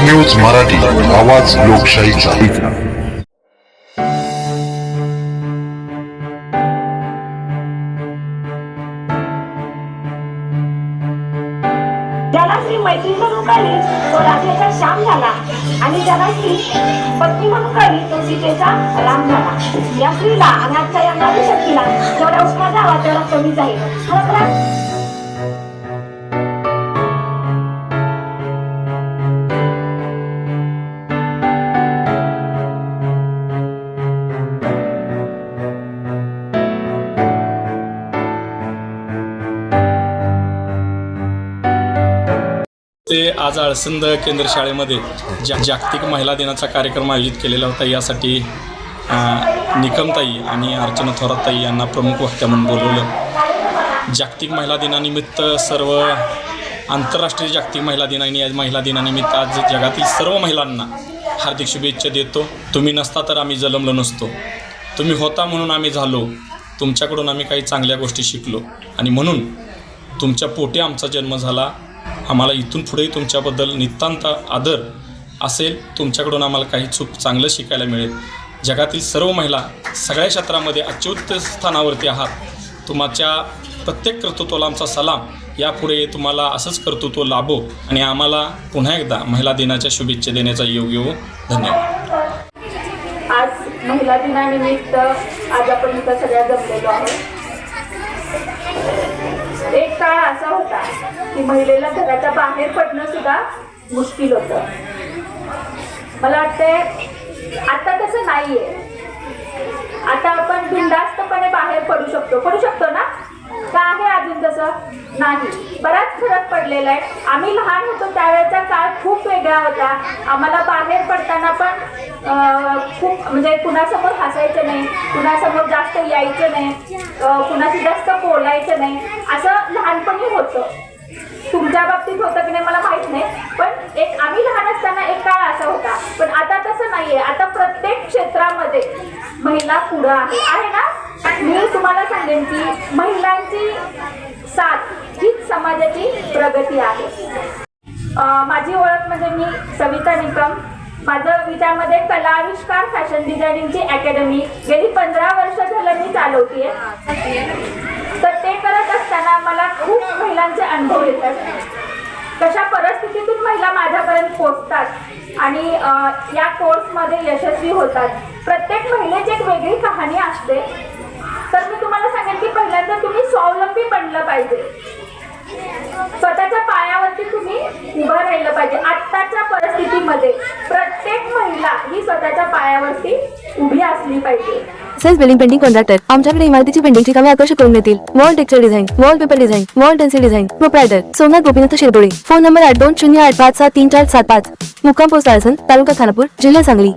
News Marathi आवाज लोकशाहीचा. ज्याला श्री मैत्री म्हणून कळली तो राधेचा श्याम झाला. आणि ज्याला श्री पत्नी म्हणून कळली तो सीतेचा राम झाला. या स्त्रीला आणि आजच्या या नारी शक्तीला. जेवढा उष्मा द्यावा तेवढा कमी जाईल. खरं ते आज आळसंद केंद्र शाळेमध्ये जा जागतिक महिला दिनाचा कार्यक्रम आयोजित केलेला होता. यासाठी निकमताई आणि अर्चना थोराताई यांना प्रमुख वक्त्या म्हणून बोलवलं. जागतिक महिला दिनानिमित्त सर्व आंतरराष्ट्रीय जागतिक महिला दिनाने आज महिला दिनानिमित्त आज जगातील सर्व महिलांना हार्दिक शुभेच्छा देतो. तुम्ही नसता तर आम्ही जलमलो नसतो. तुम्ही होता म्हणून आम्ही झालो. तुमच्याकडून आम्ही काही चांगल्या गोष्टी शिकलो. आणि म्हणून तुमच्या पोटी आमचा जन्म झाला. आम्हाला इथून पुढेही तुमच्याबद्दल नितांत आदर असेल तुमच्याकडून आम्हाला काही चूक चांगलं शिकायला मिळेल. जगातील सर्व महिला सगळ्या क्षेत्रामध्ये अच्युत स्थानावरती आहात. तुमच्या प्रत्येक कर्तृत्वाला आमचा सलाम. यापुढे तुम्हाला असंच कर्तृत्व लाभो आणि आम्हाला पुन्हा एकदा महिला दिनाच्या शुभेच्छा देण्याचा योग येऊ धन्यवाद. आज महिला दिनानिमित्त आज आपण इथं सगळ्या जमलेलो आहोत. एक काळ असा होता की महिलेला घराच्या बाहेर पडणं सुद्धा मुश्किल होतं. मला वाटतंय आता तसं नाहीये. आता आपण बिंदास्तपणे बाहेर पडू शकतो. पडू शकतो ना? का आहे अजून तसं? नाही. बराच फरक पडलेला आहे. आम्ही लहान होतो त्यावेळेचा काळ खूप वेगळा होता. आम्हाला बाहेर पडताना पण खूप म्हणजे कुणासमोर हसायचं नाही कुणासमोर जास्त यायचं नाही कुणाशी जास्त बोलायचं नाही असं लहानपणी होतं. तुमच्या बाबतीत होतं की नाही मला माहीत नाही पण एक आम्ही लहान असताना एक काळ असा होता. पण आता तसं नाहीये. आता प्रत्येक क्षेत्रामध्ये महिला पुढं आहे. आहे ना मी तुम्हाला सांगेन की महिलांची साथ हीच समाजाची प्रगती आहे. माझी ओळख म्हणजे मी सविता निकम. माझं विचारमध्ये कला आविष्कार फॅशन डिझायनिंगची अकॅडमी. गेली पंधरा वर्ष झालं मी चालवतीये. तर ते करत असताना मला खूप महिलांचे अनुभव येतात. कशा परिस्थितीतून महिला माझ्यापर्यंत पोचतात आणि या कोर्समध्ये यशस्वी होतात. प्रत्येक महिलेची एक वेगळी कहाणी असते. तर मी तुम्हाला सांगेन की पहिल्यांदा तुम्ही स्वावलंबी बनलं पाहिजे स्वतःच्या पायावरती तुम्ही उभं राहिलं पाहिजे आताच्या परिस्थितीमध्ये प्रत्येक महिला ही स्वतःच्या पायावरती उभी असली पाहिजे. सेल्फ बिल्डिंग पेंटिंग कॉन्ट्रॅक्टर आमच्याकडे इमारतीची पेंटिंगची कामे आकर्षक करून देतील. Wall texture design wall paper design wall stencil design proprietor Somnath Gopinath Shirdole. Phone number आठ दोन शून्य आठ पाच सात तीन चार सात पाच. मुक्काम पोस्ट आळसन तालुका खानापूर जिल्हा सांगली.